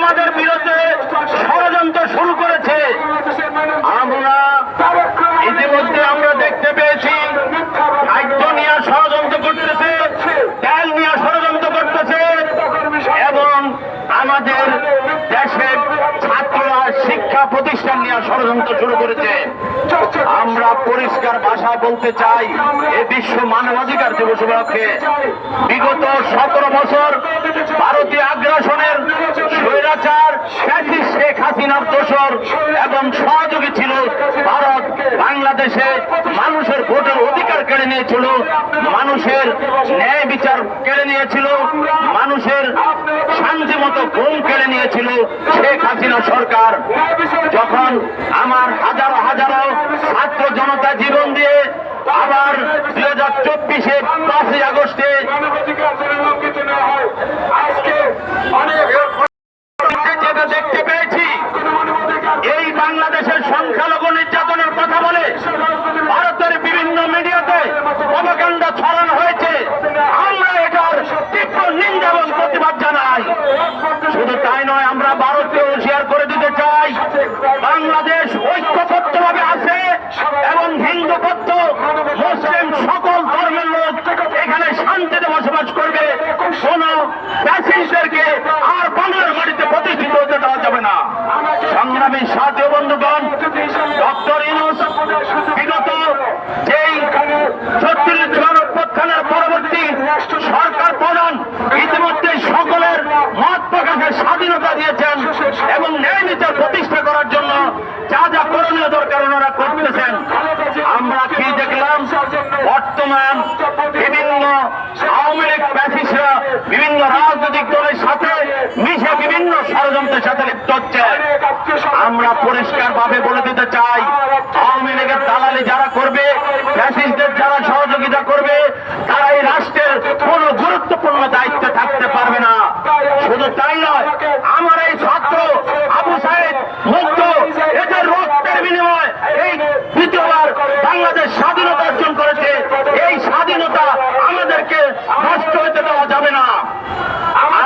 আমাদের বিরুদ্ধে ষড়যন্ত্র শুরু করেছে। আমরা ইতিমধ্যে আমরা দেখতে পেয়েছি, খাদ্য নিয়ে ষড়যন্ত্র করতেছে, তেল নিয়ে ষড়যন্ত্র করতেছে, এবং আমাদের দেশের ছাত্ররা শিক্ষা প্রতিষ্ঠান নিয়ে ষড়যন্ত্র শুরু করেছে। আমরা পরিষ্কার ভাষা বলতে চাই, এ বিশ্ব মানবাধিকার দিবস উপলক্ষে বিগত সতেরো বছর হাসিনার দোসর এবং সহযোগী ছিল ভারত। বাংলাদেশে মানুষের ভোটের অধিকার কেড়ে নিয়েছিল, মানুষের ন্যায় বিচার কেড়ে নিয়েছিল, মানুষের শান্তি মতো ঘুম কেড়ে নিয়েছিল শেখ হাসিনা সরকার। যখন আমার হাজারো হাজারো ছাত্র জনতা জীবন দিয়ে আবার দুই হাজার চব্বিশে পাঁচই আগস্টে মানবাধিকার যেন লঙ্ঘিত না হয় আজকে অনেক যেটা দেখতে পেয়েছি মানবাধিকার এই বাংলাদেশের সংখ্যালঘু নির্যাতনের কথা বলে ভারতের বিভিন্ন মিডিয়াতে অবকাণ্ড ছড়ানো হয়েছে। আমরা এটার তীব্র নিন্দা এবং প্রতিবাদ জানাই। শুধু তাই নয়, আমরা ভারতকে হুঁশিয়ার করে দিতে চাই। বাংলাদেশ ঐক্যবদ্ধভাবে আছে এবং হিন্দু বৌদ্ধ মুসলিম সকল ধর্মের লোক এখানে শান্তিতে বসবাস করবে। কোন প্যাসেঞ্জারকে আর বাংলার মাটিতে প্রতিষ্ঠিত হতে দেওয়া যাবে না। সংগ্রামী সাথী বন্ধুগণ। ডক্টর ইনুস বিগত যেই ছত্রিশ জন পরবর্তী সরকার প্রধান, ইতিমধ্যে সকলের মত প্রকাশের স্বাধীনতা দিয়েছেন এবং ন্যায় বিচার প্রতিষ্ঠা করার জন্য যা যা করণীয় দরকার ওনারা করতেছেন। আমরা কি দেখলাম? বর্তমান বিভিন্ন আওয়ামী লীগ প্যাসিসরা বিভিন্ন রাজনৈতিক দলের সাথে মিশে বিভিন্ন ষড়যন্ত্রের সাথে লিপ্ত হচ্ছে। আমরা পরিষ্কার ভাবে বলে দিতে চাই, আওয়ামী লীগের দালালি যারা করবে, ফ্যাসিস্টদের যারা সহযোগিতা করবে তারা এই রাষ্ট্রের কোন গুরুত্বপূর্ণ দায়িত্বে থাকতে পারবে না। শুধু তাই নয়, আমার এই ছাত্র আবু সাহেব মুক্ত, এদের রক্তের বিনিময় এই দ্বিতীয়বার বাংলাদেশ স্বাধীনতা অর্জন করেছে। এই স্বাধীনতা আমাদেরকে নষ্ট হতে দেওয়া যাবে না।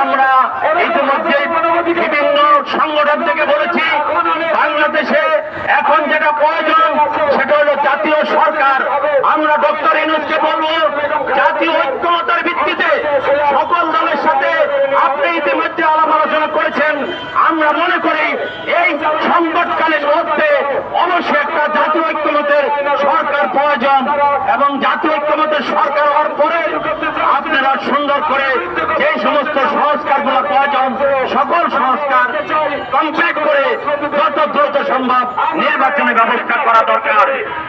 আমরা ইতিমধ্যে বিভিন্ন সংগঠন থেকে বাংলাদেশে এখন যেটা প্রয়োজন, সেটা হলো জাতীয় সরকার। আমরা ডক্টর ইনুসকে বলব, জাতীয় ঐক্যমতার ভিত্তিতে সকল দলের সাথে আপনি ইতিমধ্যে আলাপ আলোচনা করেছেন। আমরা মনে করি এই সংকটকালীন মধ্যে অবশ্যই একটা জাতীয় ঐক্যমতের সরকার প্রয়োজন এবং জাতীয় ঐক্যমতের সরকার হওয়ার পরে আপনারা সুন্দর করে যে সমস্ত সংস্কারগুলো প্রয়োজন, সকল সংস্কার কমপ্লিট করে যত দ্রুত সম্ভব নির্বাচনের ব্যবস্থা করা দরকার।